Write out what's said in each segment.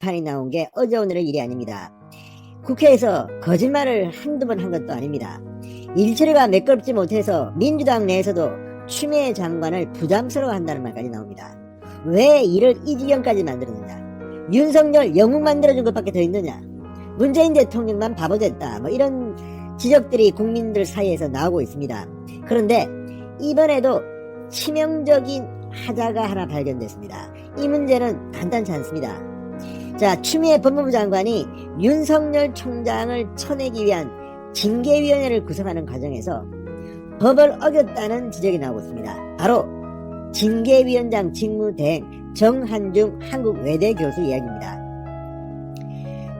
판이 나온 게 어제 오늘의 일이 아닙니다. 국회에서 거짓말을 한두 번 한 것도 아닙니다. 일처리가 매끄럽지 못해서 민주당 내에서도 추미애 장관을 부담스러워 한다는 말까지 나옵니다. 왜 이를 이 지경까지 만들었느냐? 윤석열 영웅 만들어준 것밖에 더 있느냐? 문재인 대통령만 바보 됐다. 뭐 이런 지적들이 국민들 사이에서 나오고 있습니다. 그런데 이번에도 치명적인 하자가 하나 발견됐습니다. 이 문제는 간단치 않습니다. 자, 추미애 법무부 장관이 윤석열 총장을 쳐내기 위한 징계위원회를 구성하는 과정에서 법을 어겼다는 지적이 나오고 있습니다. 바로 징계위원장 직무대행 정한중 한국외대 교수 이야기입니다.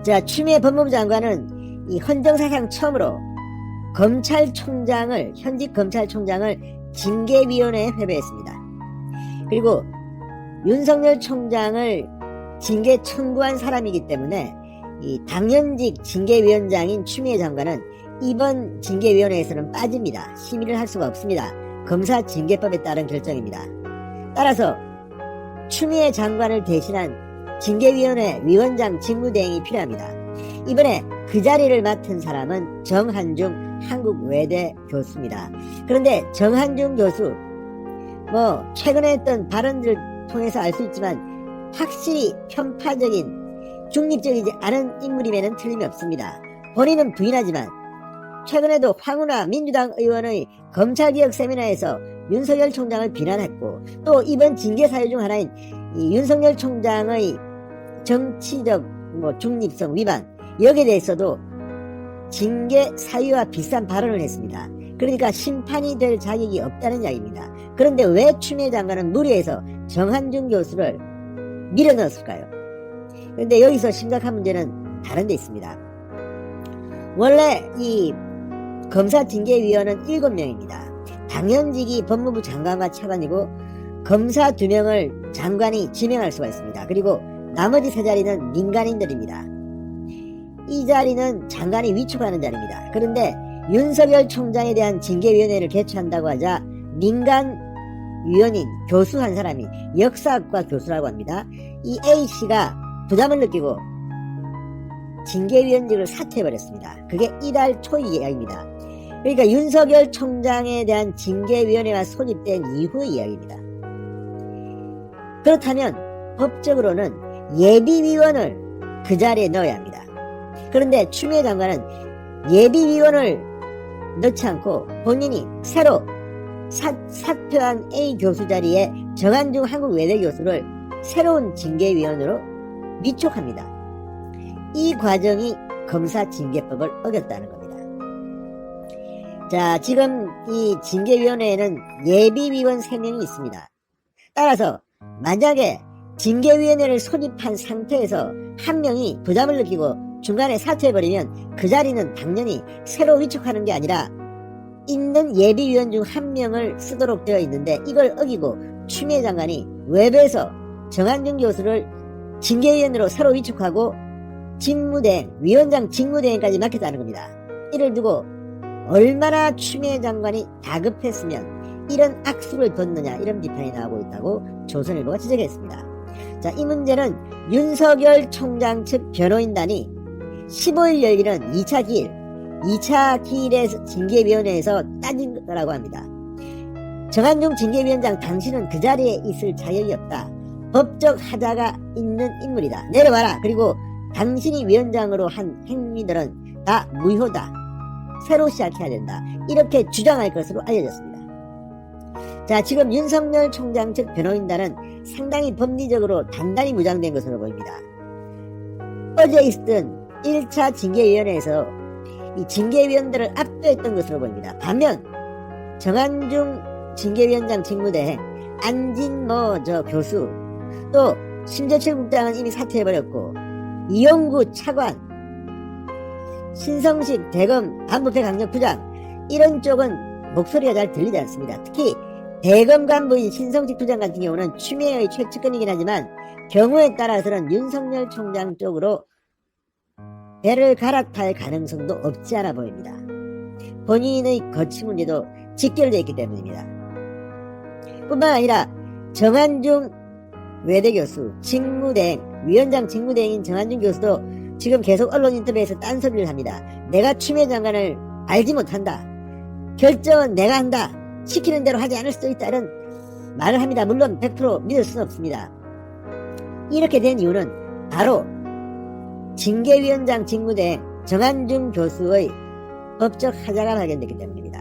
자, 추미애 법무부 장관은 이 헌정사상 처음으로 검찰총장을, 현직 검찰총장을 징계위원회에 회부했습니다. 그리고 윤석열 총장을 징계 청구한 사람이기 때문에 이 당연직 징계위원장인 추미애 장관은 이번 징계위원회에서는 빠집니다. 심의를 할 수가 없습니다. 검사 징계법에 따른 결정입니다. 따라서 추미애 장관을 대신한 징계위원회 위원장 직무대행이 필요합니다. 이번에 그 자리를 맡은 사람은 정한중 한국외대 교수입니다. 그런데 정한중 교수 뭐 최근에 했던 발언들 통해서 알 수 있지만 확실히 편파적인 중립적이지 않은 인물임에는 틀림이 없습니다. 본인은 부인하지만 최근에도 황운하 민주당 의원의 검찰개혁 세미나에서 윤석열 총장을 비난했고 또 이번 징계 사유 중 하나인 이 윤석열 총장의 정치적 뭐 중립성 위반 여기에 대해서도 징계 사유와 비슷한 발언을 했습니다. 그러니까 심판이 될 자격이 없다는 이야기입니다. 그런데 왜 추미애 장관은 무리해서 정한중 교수를 밀어넣었을까요? 그런데 여기서 심각한 문제는 다른 데 있습니다. 원래 이 검사 징계위원은 7명입니다. 당연직이 법무부 장관과 차관이고 검사 2명을 장관이 지명할 수가 있습니다. 그리고 나머지 세 자리는 민간인들입니다. 이 자리는 장관이 위촉하는 자리입니다. 그런데 윤석열 총장에 대한 징계위원회를 개최한다고 하자 민간 위원인 교수 한 사람이 역사학과 교수라고 합니다. 이 A씨가 부담을 느끼고 징계위원직을 사퇴해버렸습니다. 그게 이달 초 이야기입니다. 그러니까 윤석열 총장에 대한 징계위원회가 소집된 이후의 이야기입니다. 그렇다면 법적으로는 예비위원을 그 자리에 넣어야 합니다. 그런데 추미애 장관은 예비위원을 넣지 않고 본인이 새로 사, 사퇴한 A 교수 자리에 정한중 한국외대 교수를 새로운 징계위원으로 위촉합니다. 이 과정이 검사 징계법을 어겼다는 겁니다. 자, 지금 이 징계위원회에는 예비위원 3명이 있습니다. 따라서 만약에 징계위원회를 소집한 상태에서 한 명이 부담을 느끼고 중간에 사퇴해버리면 그 자리는 당연히 새로 위촉하는 게 아니라 있는 예비위원 중 한 명을 쓰도록 되어 있는데 이걸 어기고 추미애 장관이 외부에서 정한중 교수를 징계위원으로 새로 위촉하고 직무대행, 위원장 직무대행까지 맡겼다는 겁니다. 이를 두고 얼마나 추미애 장관이 다급했으면 이런 악수를 뒀느냐 이런 비판이 나오고 있다고 조선일보가 지적했습니다. 자, 이 문제는 윤석열 총장 측 변호인단이 15일 열리는 2차 기일, 2차 기일에서 징계위원회에서 따진 거라고 합니다. 정한중 징계위원장 당신은 그 자리에 있을 자격이 없다. 법적 하자가 있는 인물이다. 내려와라. 그리고 당신이 위원장으로 한 행위들은 다 무효다. 새로 시작해야 된다. 이렇게 주장할 것으로 알려졌습니다. 자, 지금 윤석열 총장 측 변호인단은 상당히 법리적으로 단단히 무장된 것으로 보입니다. 어제 있었던 1차 징계위원회에서 이 징계위원들을 압도했던 것으로 보입니다. 반면 정한중 징계위원장 직무대행, 안진모 저 교수, 또 심재철 국장은 이미 사퇴해버렸고 이용구 차관, 신성식 대검 반부패 강력부장 이런 쪽은 목소리가 잘 들리지 않습니다. 특히 대검 간부인 신성식 부장 같은 경우는 추미애의 최측근이긴 하지만 경우에 따라서는 윤석열 총장 쪽으로 배를 갈아탈 가능성도 없지 않아 보입니다. 본인의 거취 문제도 직결되어 있기 때문입니다. 뿐만 아니라 정한중 외대 교수, 직무대행, 위원장 직무대행인 정한준 교수도 지금 계속 언론 인터뷰에서 딴소리를 합니다. 내가 추미애 장관을 알지 못한다. 결정은 내가 한다. 시키는 대로 하지 않을 수도 있다. 이런 말을 합니다. 물론 100% 믿을 수는 없습니다. 이렇게 된 이유는 바로 징계위원장 직무대행 정한준 교수의 법적 하자가 발견됐기 때문입니다.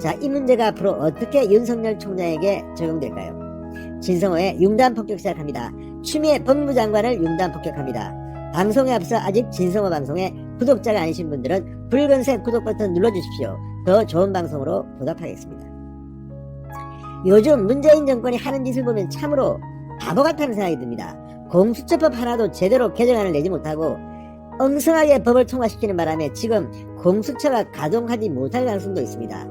자, 이 문제가 앞으로 어떻게 윤석열 총장에게 적용될까요? 진성호의 융단 폭격 시작합니다. 추미애 법무장관을 융단 폭격합니다. 방송에 앞서 아직 진성호 방송에 구독자가 아니신 분들은 붉은색 구독 버튼 눌러주십시오. 더 좋은 방송으로 보답하겠습니다. 요즘 문재인 정권이 하는 짓을 보면 참으로 바보 같다는 생각이 듭니다. 공수처법 하나도 제대로 개정안을 내지 못하고 엉성하게 법을 통과시키는 바람에 지금 공수처가 가동하지 못할 가능성도 있습니다.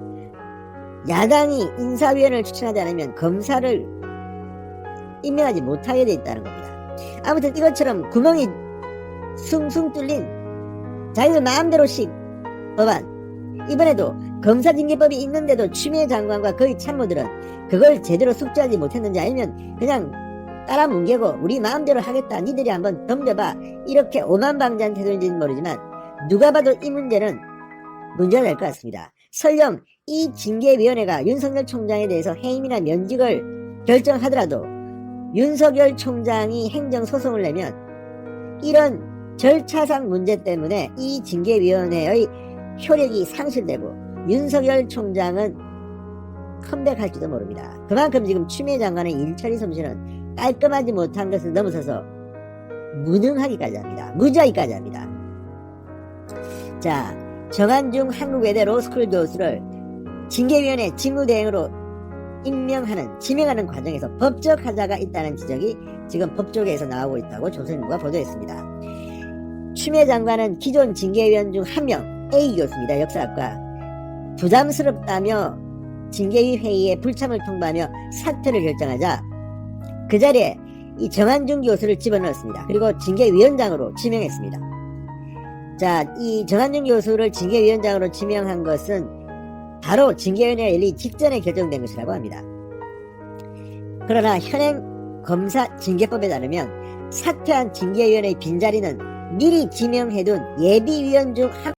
야당이 인사위원을 추천하지 않으면 검사를 임명하지 못하게 돼 있다는 겁니다. 아무튼 이것처럼 구멍이 숭숭 뚫린 자기들 마음대로씩 법안 이번에도 검사징계법이 있는데도 추미애 장관과 그의 참모들은 그걸 제대로 숙지하지 못했는지 아니면 그냥 따라 뭉개고 우리 마음대로 하겠다 니들이 한번 덤벼봐 이렇게 오만방자한 태도인지는 모르지만 누가 봐도 이 문제는 문제가 될 것 같습니다. 설령 이 징계위원회가 윤석열 총장에 대해서 해임이나 면직을 결정하더라도 윤석열 총장이 행정소송을 내면 이런 절차상 문제 때문에 이 징계위원회의 효력이 상실되고 윤석열 총장은 컴백할지도 모릅니다. 그만큼 지금 추미애 장관의 일처리 솜씨는 깔끔하지 못한 것을 넘어서서 무능하기까지 합니다. 무지하기까지 합니다. 자, 정한중 한국외대 로스쿨 교수를 징계위원회 직무대행으로 임명하는, 지명하는 과정에서 법적 하자가 있다는 지적이 지금 법조계에서 나오고 있다고 조선일보가 보도했습니다. 추미애 장관은 기존 징계위원 중 한 명, A 교수입니다. 역사학과. 부담스럽다며 징계위 회의에 불참을 통보하며 사퇴를 결정하자 그 자리에 이 정한중 교수를 집어넣었습니다. 그리고 징계위원장으로 지명했습니다. 자, 이 정한중 교수를 징계위원장으로 지명한 것은 바로 징계위원회가 열리기 직전에 결정된 것이라고 합니다. 그러나 현행 검사 징계법에 따르면 사퇴한 징계위원회의 빈자리는 미리 지명해둔 예비위원 중 한